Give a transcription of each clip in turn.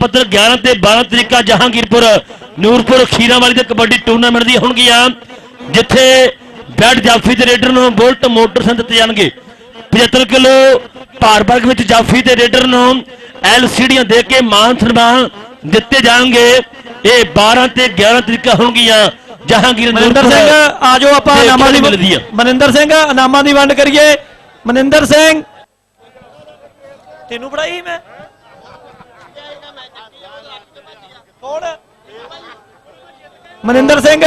ਪੱਧਰ 11 ਤੇ 12 ਤਰੀਕਾ ਜਹਾਂਗੀਰਪੁਰ ਨੂਰਪੁਰ ਖੀਰਾਵਾਲੀ ਦੇ ਕਬੱਡੀ ਟੂਰਨਾਮੈਂਟ ਦੀ ਹੋਣਗੀਆਂ। ਜਿੱਥੇ ਬੈਟ ਜਾਫੀ ਤੇ ਰੇਡਰ ਨੂੰ ਬੁਲਟ ਮੋਟਰਸਾਈਕਲ ਦਿੱਤੇ ਜਾਣਗੇ। 75 ਕਿਲੋ ਭਾਰ ਵਰਗ ਵਿੱਚ ਜਾਫੀ ਤੇ ਰੇਡਰ ਨੂੰ ਐਲਸੀਡੀਆਂ ਦੇ ਕੇ ਮਾਨ ਸਨਮਾਨ ਦਿੱਤੇ ਜਾਣਗੇ। ਇਹ 12 ਤੇ 11 ਤਰੀਕਾ ਹੋਣਗੀਆਂ ਜਹਾਂਗੀਰ ਮਨਿੰਦਰ ਸਿੰਘ ਆਜੋ ਆਪਾਂ ਤੇ ਇਨਾਮਾਂ ਦੀ ਮਿਲਦੀ ਆ। ਮਨਿੰਦਰ ਸਿੰਘ ਇਨਾਮਾਂ ਦੀ ਵੰਡ ਕਰੀਏ। ਮਨਿੰਦਰ ਸਿੰਘ। ਤੈਨੂੰ ਫੜਾਈ ਸੀ ਮੈਂ। ਕੌਣ? ਮਨਿੰਦਰ ਸਿੰਘ।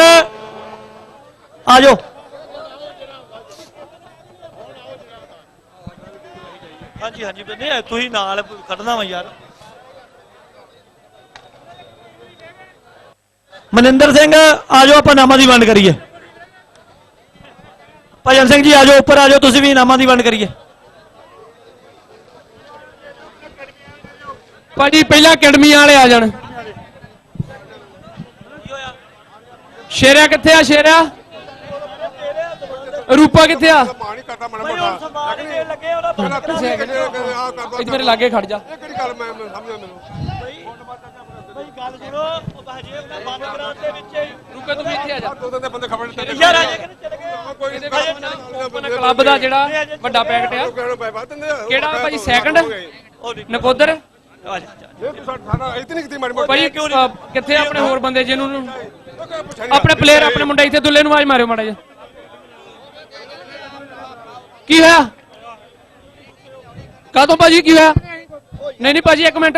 ਆ ਜਾਓ ਹਾਂਜੀ ਹਾਂਜੀ ਬੰਦੇ ਤੁਸੀਂ ਨਾਲ ਕੱਢਣਾ ਵਾ ਯਾਰ। ਮਨਿੰਦਰ ਸਿੰਘ ਆ ਜਾਓ ਆਪਾਂ ਨਾਮਾਂ ਦੀ ਵੰਡ ਕਰੀਏ। ਭਜਨ ਸਿੰਘ ਜੀ ਆ ਜਾਓ ਉੱਪਰ ਆ ਜਾਓ ਤੁਸੀਂ ਵੀ ਇਨਾਮਾਂ ਦੀ ਵੰਡ ਕਰੀਏ। ਭਾਜੀ, ਪਹਿਲਾਂ ਅਕੈਡਮੀ ਵਾਲੇ ਆ ਜਾਣ। ਸ਼ੇਰਿਆ ਕਿੱਥੇ ਆ ਸ਼ੇਰਿਆ? ਰੂਪਾ ਕਿੱਥੇ ਆ? ਪਾਣੀ ਕਰਦਾ ਮਾੜਾ ਮੋਟਾ। ਇੱਥੇ ਮੇਰੇ ਲਾਗੇ ਖੜ ਜਾ। ਇਹ ਕਿਹੜੀ ਗੱਲ ਮੈਂ ਮੈਂ ਸਮਝਦਾ ਮੈਨੂੰ? ਬਈ ਗੱਲ ਸੁਣੋ ਉਹ ਹਜੇ ਉਹਨਾਂ ਬੰਦ ਕਰਾਉਣ ਦੇ ਵਿੱਚ ਹੀ। ਰੂਪਾ ਤੂੰ ਵੀ ਇੱਥੇ ਆ ਜਾ। ਦੋ ਦਿਨ ਦੇ ਬੰਦੇ ਖਬਰ ਦਿੱਤੇ ਯਾਰ ਆ ਜੇ ਕਿ ਚਲੇ ਗਏ? ਕੋਈ ਇਹਦੇ ਵਿੱਚ ਓਪਨ ਕਲੱਬ ਦਾ ਜਿਹੜਾ ਵੱਡਾ ਪੈਕਟ ਆ। ਕਿਹੜਾ ਭਾਜੀ ਸੈਕੰਡ ਨਹੀਂ ਨਕੋਦਰ? ਆ ਜਾ ਇਹ ਤੂੰ ਸਾਡਾ ਇੱਥੇ ਨਹੀਂ ਕੀਤੀ ਮਾੜੀ ਮੋਟੀ। ਭਾਜੀ ਅ, ਕਿੱਥੇ ਆਪਣੇ ਹੋਰ ਬੰਦੇ ਜਿਹਨੂੰ ਆਪਣੇ ਪਲੇਅਰ ਆਪਣੇ ਮੁੰਡਾ ਇੱਥੇ ਦੁੱਲੇ ਨੂੰ ਆਵਾਜ਼ ਮਾਰਿਓ ਮਾੜਾ ਜਿਹਾ। ਕੀ ਹੋਇਆ? ਕਾਹਤੋਂ ਭਾਜੀ, ਕੀ ਹੋਇਆ? ਨਹੀਂ ਨਹੀਂ ਭਾਜੀ, ਇੱਕ ਮਿੰਟ।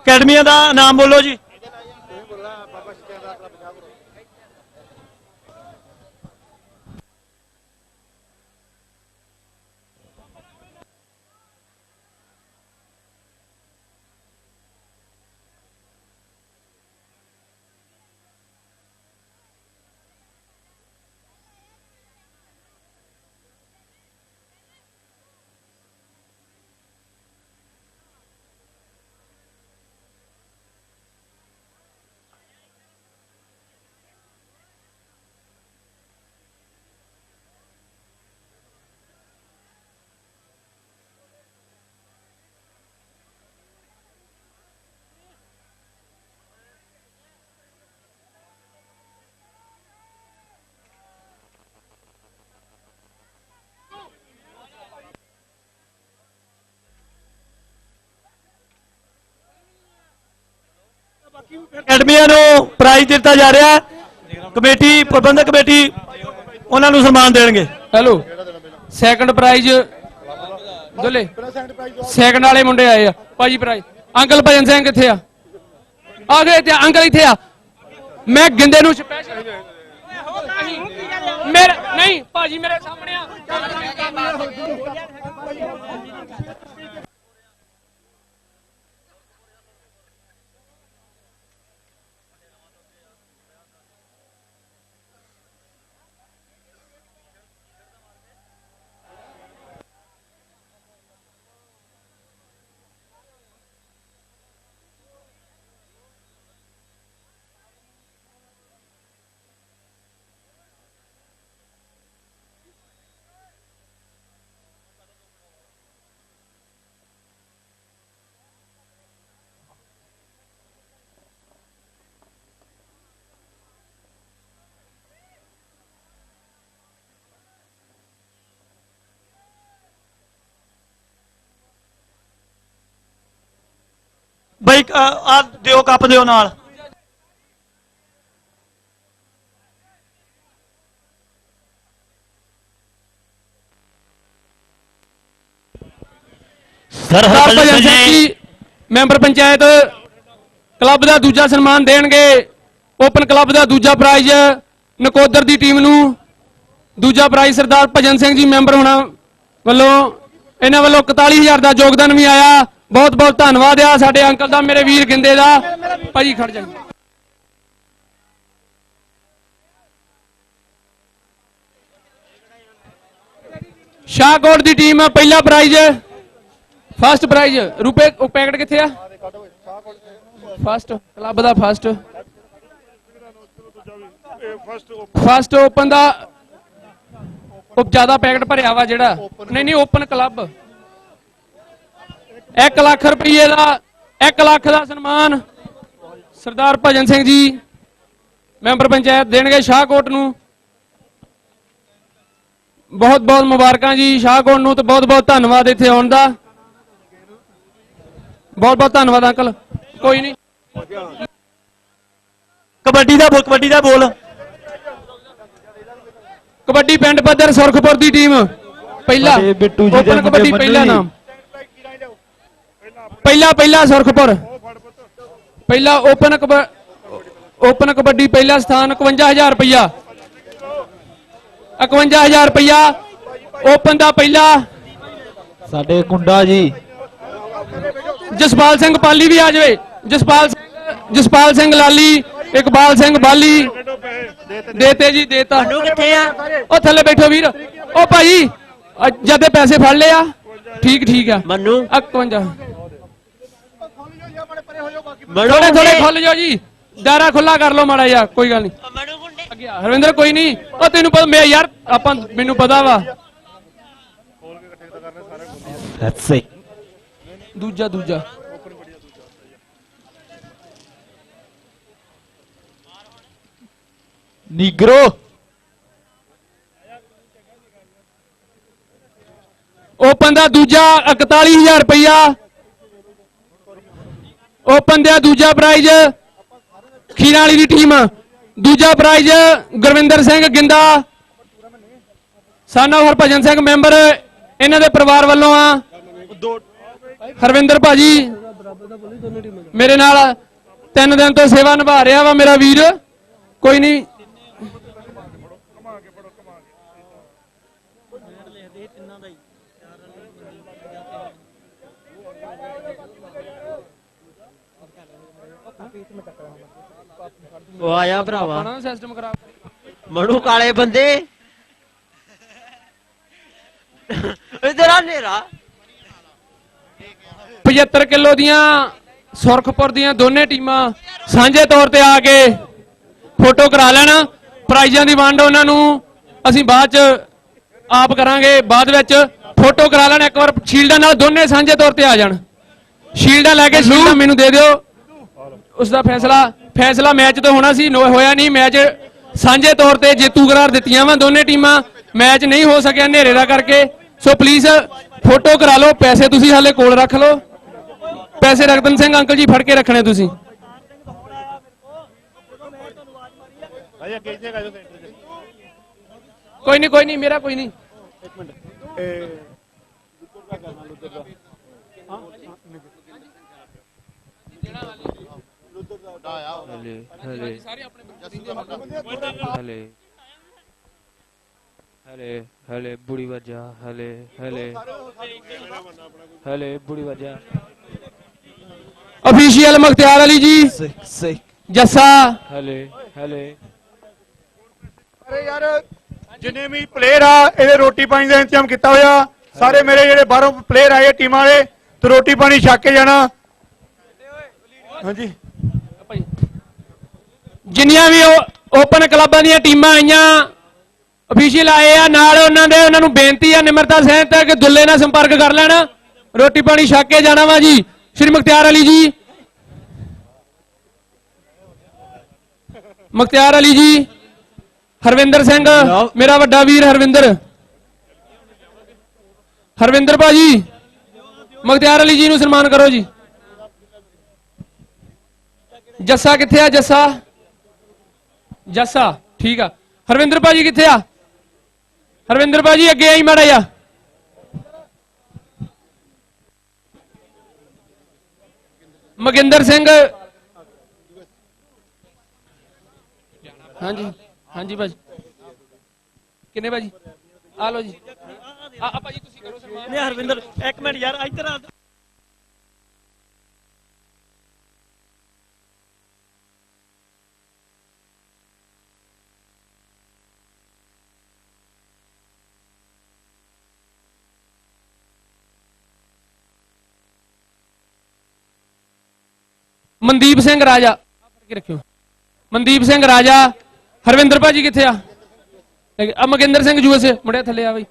ਅਕੈਡਮੀਆਂ ਦਾ ਨਾਮ ਬੋਲੋ ਜੀ। ਅਕੈਡਮੀਆਂ ਨੂੰ ਪ੍ਰਾਈਜ਼ ਦਿੱਤਾ ਜਾ ਰਿਹਾ ਹੈ। ਕਮੇਟੀ, ਪ੍ਰਬੰਧਕ ਕਮੇਟੀ ਉਹਨਾਂ ਨੂੰ ਸਨਮਾਨ ਦੇਣਗੇ। Hello second prize Dulle second ਵਾਲੇ ਮੁੰਡੇ ਆਏ ਆ। ਭਾਜੀ ਪ੍ਰਾਈਜ਼ ਅੰਕਲ ਭਜਨ ਸਿੰਘ ਕਿੱਥੇ ਆ? ਆ ਗਏ ਤੇ ਅੰਕਲ ਇੱਥੇ ਆ। ਮੈਂ ਗਿੰਦੇ ਨੂੰ ਸਪੈਸ਼ਲ ਮੇਰੇ ਨਹੀਂ, ਭਾਜੀ ਮੇਰੇ ਸਾਹਮਣੇ ਆ। ਬਈ ਆ ਦਿਓ ਕੱਪ ਦਿਓ ਨਾਲ। ਸਰ ਸਰਦਾਰ ਭਜਨ ਸਿੰਘ ਜੀ। ਮੈਂਬਰ ਪੰਚਾਇਤ ਕਲੱਬ ਦਾ ਦੂਜਾ ਸਨਮਾਨ ਦੇਣਗੇ। ਓਪਨ ਕਲੱਬ ਦਾ ਦੂਜਾ ਪ੍ਰਾਈਜ਼ ਨਕੋਦਰ ਦੀ ਟੀਮ ਨੂੰ। ਦੂਜਾ ਪ੍ਰਾਈਜ਼ ਸਰਦਾਰ ਭਜਨ ਸਿੰਘ ਜੀ ਮੈਂਬਰ ਹੋਣਾ ਵੱਲੋਂ। ਇਹਨਾਂ ਵੱਲੋਂ 41000 ਦਾ ਯੋਗਦਾਨ ਵੀ ਆਇਆ। ਬਹੁਤ ਬਹੁਤ ਧੰਨਵਾਦ ਆ ਸਾਡੇ ਅੰਕਲ ਦਾ, ਮੇਰੇ ਵੀਰ ਗਿੰਦੇ ਦਾ। ਭਾਜੀ ਖੜ ਜਾ ਸ਼ਾਹਕੋਟ ਦੀ ਟੀਮ ਪਹਿਲਾ ਪ੍ਰਾਈਜ਼ ਫਸਟ ਪ੍ਰਾਈਜ਼ ਰੁਪਏ ਪੈਕਟ ਕਿੱਥੇ ਆ? ਫਸਟ ਕਲੱਬ ਦਾ ਫਸਟ ਫਸਟ ਓਪਨ ਦਾ, ਉਹ ਜ਼ਿਆਦਾ ਪੈਕਟ ਭਰਿਆ ਵਾ ਜਿਹੜਾ। ਨਹੀਂ ਨਹੀਂ ਓਪਨ ਕਲੱਬ 1 ਲੱਖ ਰੁਪਏ ਦਾ 1 ਲੱਖ ਦਾ ਸਨਮਾਨ ਸਰਦਾਰ ਭਜਨ ਸਿੰਘ ਜੀ ਮੈਂਬਰ ਪੰਚਾਇਤ ਦੇਣਗੇ ਸ਼ਾਹਕੋਟ ਨੂੰ। ਬਹੁਤ ਬਹੁਤ ਮੁਬਾਰਕਾਂ ਜੀ ਸ਼ਾਹਕੋਟ ਨੂੰ ਤੇ ਬਹੁਤ ਬਹੁਤ ਧੰਨਵਾਦ ਇੱਥੇ ਆਉਣ ਦਾ। ਬਹੁਤ ਬਹੁਤ ਧੰਨਵਾਦ ਅੰਕਲ ਕੋਈ ਨਹੀਂ। ਕਬੱਡੀ ਦਾ ਬੋਲ ਕਬੱਡੀ ਦਾ ਬੋਲ। ਕਬੱਡੀ ਪਿੰਡ ਪੱਧਰ ਸੁਰਖਪੁਰ ਦੀ ਟੀਮ ਪਹਿਲਾ ਸਾਡੇ ਬਿੱਟੂ ਜੀ ਦੇ ਓਪਨ ਕਬੱਡੀ ਪਹਿਲਾ। ਨਾਮ। ਪਹਿਲਾ ਪਹਿਲਾ ਸੁਰਖਪੁਰ ਪਹਿਲਾ ਓਪਨ ਓਪਨ ਕਬੱਡੀ ਪਹਿਲਾ ਸਥਾਨ 51000 ਰੁਪਇਆ 51000 ਰੁਪਇਆ ਓਪਨ ਦਾ ਪਹਿਲਾ। ਸਾਡੇ ਕੁੰਡਾ ਜੀ। ਜਸਪਾਲ ਸਿੰਘ ਪਾਲੀ ਵੀ ਆ ਜਾਵੇ। ਜਸਪਾਲ ਸਿੰਘ ਜਸਪਾਲ ਸਿੰਘ ਲਾਲੀ ਇਕਬਾਲ ਸਿੰਘ ਬਾਲੀ। ਦੇਤੇ ਜੀ ਦੇਤਾ। ਨੂੰ ਕਿੱਥੇ ਆ? ਉਹ ਥੱਲੇ ਬੈਠੋ ਵੀਰ। ਉਹ ਭਾਈ ਜਦ ਦੇ ਪੈਸੇ ਫੜ ਲਏ ਆ। ਠੀਕ ਠੀਕ ਆ। ਮੰਨੂ? 51 ਥੋੜੇ ਥੋੜੇ ਖੁੱਲ ਜਾਓ ਜੀ। ਦਾਰਾ ਖੁੱਲਾ ਕਰ ਲਓ ਮਾੜਾ ਜਿਹਾ ਕੋਈ ਗੱਲ ਨਹੀਂ। ਮਨੂ ਗੁੰਡੇ। ਅੱਗੇ ਆ, ਹਰਵਿੰਦਰ ਕੋਈ ਨਹੀਂ। ਉਹ ਤੈਨੂੰ ਪਤਾ ਮੈਂ ਯਾਰ ਆਪਾਂ ਮੈਨੂੰ ਪਤਾ ਵਾ। ਲੈਟਸ ਸੇ ਦੂਜਾ ਦੂਜਾ। ਨੀਗਰੋ। ਓਪਨ ਦਾ ਦੂਜਾ 41000 ਰੁਪਇਆ ਓਪਨ ਦਾ ਦੂਜਾ ਪ੍ਰਾਈਜ਼ ਖੀਰਾਂ ਵਾਲੀ ਦੀ ਟੀਮ ਦੂਜਾ ਪ੍ਰਾਈਜ਼ ਗੁਰਵਿੰਦਰ ਸਿੰਘ ਗਿੰਦਾ। ਸਾਨਾ ਹਰਭਜਨ ਸਿੰਘ ਮੈਂਬਰ ਇਹਨਾਂ ਦੇ ਪਰਿਵਾਰ ਵੱਲੋਂ ਆ। ਹਰਵਿੰਦਰ ਭਾਜੀ, ਮੇਰੇ ਨਾਲ ਤਿੰਨ ਦਿਨ ਤੋਂ ਸੇਵਾ ਨਿਭਾ ਰਿਹਾ ਵਾ ਮੇਰਾ ਵੀਰ। ਕੋਈ ਨਹੀਂ ਉਹ ਆਇਆ ਭਰਾਵਾ। ਆਪਣਾ ਸਿਸਟਮ ਖਰਾਬ ਮਨੂ ਕਾਲੇ ਬੰਦੇ। ਇਧਰ ਆ ਨੇਰਾ 75 ਕਿਲੋ ਦੀਆਂ ਸੁਰਖਪੁਰ ਦੀਆਂ ਦੋਨੇ ਟੀਮਾਂ ਸਾਂਝੇ ਤੌਰ ਤੇ ਆ ਕੇ ਫੋਟੋ ਕਰਾ ਲੈਣ। ਪ੍ਰਾਈਜ਼ਾਂ ਦੀ ਵੰਡ ਉਹਨਾਂ ਨੂੰ ਅਸੀਂ ਬਾਅਦ ਚ ਆਪ ਕਰਾਂਗੇ। ਬਾਅਦ ਵਿੱਚ ਫੋਟੋ ਕਰਾ ਲੈਣ। ਇੱਕ ਵਾਰ ਸ਼ੀਲਡਾਂ ਨਾਲ ਦੋਨੇ ਸਾਂਝੇ ਤੌਰ ਤੇ ਆ ਜਾਣ। ਸ਼ੀਲਡਾਂ ਲੈ ਕੇ ਸ਼ੀਲਡਾਂ ਮੈਨੂੰ ਦੇ ਦਿਓ। ਉਸ ਦਾ ਫੈਸਲਾ ਫੈਸਲਾ ਮੈਚ ਤੋਂ ਹੋਣਾ ਸੀ ਹੋਇਆ ਨਹੀਂ। ਮੈਚ ਸਾਂਝੇ ਤੌਰ ਤੇ ਜੇਤੂ ਕਰਾਰ ਦਿੱਤੀਆਂ ਵਾ ਦੋਨੇ ਟੀਮਾਂ। ਮੈਚ ਨਹੀਂ ਹੋ ਸਕਿਆ ਹਨੇਰੇ ਦਾ ਕਰਕੇ। ਸੋ ਪਲੀਜ਼ ਫੋਟੋ ਕਰਾ ਲਓ। ਪੈਸੇ ਤੁਸੀਂ ਹਾਲੇ ਕੋਲ ਰੱਖ ਲਓ। ਪੈਸੇ ਰਗਤਨ ਸਿੰਘ ਅੰਕਲ ਜੀ ਫੜ ਕੇ ਰੱਖਣੇ ਤੁਸੀਂ। ਕੋਈ ਨਹੀਂ ਕੋਈ ਨਹੀਂ ਮੇਰਾ ਕੋਈ ਨਹੀਂ। ਹਲੇ ਹਲੇ। ਹਲੇ ਹਲੇ। ਹਲੇ ਬੁੜੀ ਵਜਾ ਹਲੇ ਹਲੇ। ਹਲੇ ਬੁੜੀ ਵਜਾ। ਅਫੀਸ਼ੀਅਲ ਮਖਤਿਆਰ ਅਲੀ ਜੀ। ਜੱਸਾ। ਹਲੇ ਹਲੇ। ਅਰੇ ਯਾਰ ਜਿੰਨੇ ਵੀ ਪਲੇਅਰ ਆ ਇਹਦੇ ਰੋਟੀ ਪਾਣੀ ਦਾ ਇੰਤਜ਼ਾਮ ਕੀਤਾ ਹੋਇਆ। ਸਾਰੇ ਮੇਰੇ ਜਿਹੜੇ ਬਾਹਰੋਂ ਪਲੇਅਰ ਆਏ ਟੀਮਾਂ ਵਾਲੇ ਤੇ ਰੋਟੀ ਪਾਣੀ ਛੱਕ ਕੇ ਜਾਣਾ। ਹਾਂਜੀ। ਜਿੰਨੀਆਂ ਵੀ ਓਪਨ ਕਲੱਬਾਂ ਦੀਆਂ ਟੀਮਾਂ ਆਈਆਂ ਅਫੀਸ਼ੀਅਲ ਆਏ ਆ ਨਾਲ ਉਹਨਾਂ ਦੇ ਉਹਨਾਂ ਨੂੰ ਬੇਨਤੀ ਆ ਨਿਮਰਤਾ ਸਹਿਤ ਕਿ ਦੁੱਲੇ ਨਾਲ ਸੰਪਰਕ ਕਰ ਲੈਣ। ਰੋਟੀ ਪਾਣੀ ਛੱਕ ਕੇ ਜਾਣਾ ਵਾ ਜੀ। ਸ਼੍ਰੀ ਮੁਖਤਿਆਰ ਅਲੀ ਜੀ। ਮੁਖਤਿਆਰ ਅਲੀ ਜੀ। ਹਰਵਿੰਦਰ ਸਿੰਘ ਮੇਰਾ ਵੱਡਾ ਵੀਰ ਹਰਵਿੰਦਰ। ਹਰਵਿੰਦਰ ਭਾਜੀ ਮੁਖਤਿਆਰ ਅਲੀ ਜੀ ਨੂੰ ਸਨਮਾਨ ਕਰੋ ਜੀ। ਜੱਸਾ ਕਿੱਥੇ ਆ ਜੱਸਾ? ਜੱਸਾ ਠੀਕ ਆ ਹਰਵਿੰਦਰ ਭਾਜੀ ਕਿੱਥੇ ਆ ਹਰਵਿੰਦਰ ਭਾਜੀ ਅੱਗੇ ਆਈ ਮਾੜਾ ਜਾ ਮਗਿੰਦਰ ਸਿੰਘ ਹਾਂਜੀ ਹਾਂਜੀ ਭਾਜੀ ਕਿੰਨੇ ਭਾਜੀ ਆ ਲਓ ਜੀ ਆ ਆ ਭਾਜੀ ਤੁਸੀਂ ਕਰੋ ਸਨਮਾਨ ਨਹੀਂ ਹਰਵਿੰਦਰ ਇੱਕ ਮਿੰਟ ਯਾਰ ਇੱਧਰ ਆ ਮਨਦੀਪ ਸਿੰਘ ਰਾਜਾ ਫੜ ਕੇ ਰੱਖਿਓ ਮਨਦੀਪ ਸਿੰਘ ਰਾਜਾ ਹਰਵਿੰਦਰ ਭਾਜੀ ਕਿੱਥੇ ਆ ਆ ਮਗਿੰਦਰ ਸਿੰਘ ਯੂਐਸ ਮੁੰਡਿਆ ਥੱਲੇ ਆ ਬਈ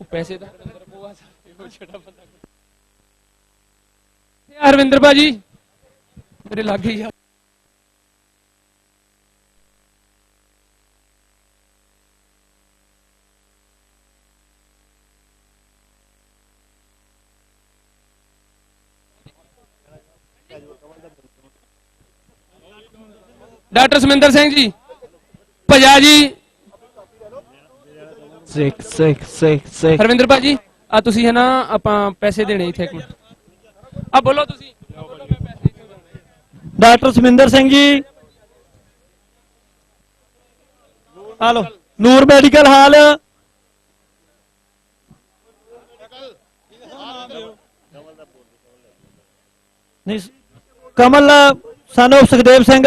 ਉਹ ਪੈਸੇ ਦਾ ਹਰਵਿੰਦਰ ਭਾਜੀ ਮੇਰੇ ਲਾਗੇ ਹੀ ਆ ਡਾਕਟਰ ਸਮਿੰਦਰ ਸਿੰਘ ਜੀ ਭਜਾ ਜੀ। ਸਿਕ ਸਿਕ ਸਿਕ ਸਿਕ ਹਰਵਿੰਦਰ ਭਾਜੀ ਆ ਤੁਸੀਂ ਹੈ ਨਾ ਆਪਾਂ ਪੈਸੇ ਦੇਣੇ ਇੱਥੇ ਇੱਕ ਮਿੰਟ। ਆ ਬੋਲੋ ਤੁਸੀਂ। Doctor Saminder Singh ji. Hello Noor medical hall. ਨਹੀਂ ਕਮਲ ਸਾਨੂੰ ਸੁਖਦੇਵ ਸਿੰਘ।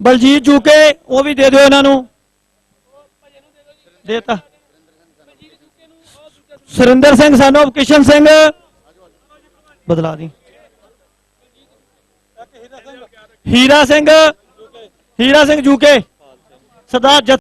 ਬਲਜੀਤ ਜੂਕੇ, ਉਹ ਵੀ ਦੇ ਦਿਓ ਇਹਨਾਂ ਨੂੰ। ਦੇਤਾ। ਸੁਰਿੰਦਰ ਸਿੰਘ, ਸਾਨੂੰ ਕਿਸ਼ਨ ਸਿੰਘ ਬਦਲਾ ਦੀ। ਹੀਰਾ ਸਿੰਘ ਹੀਰਾ ਸਿੰਘ ਜੂਕੇ। ਸਰਦਾਰ ਜਤ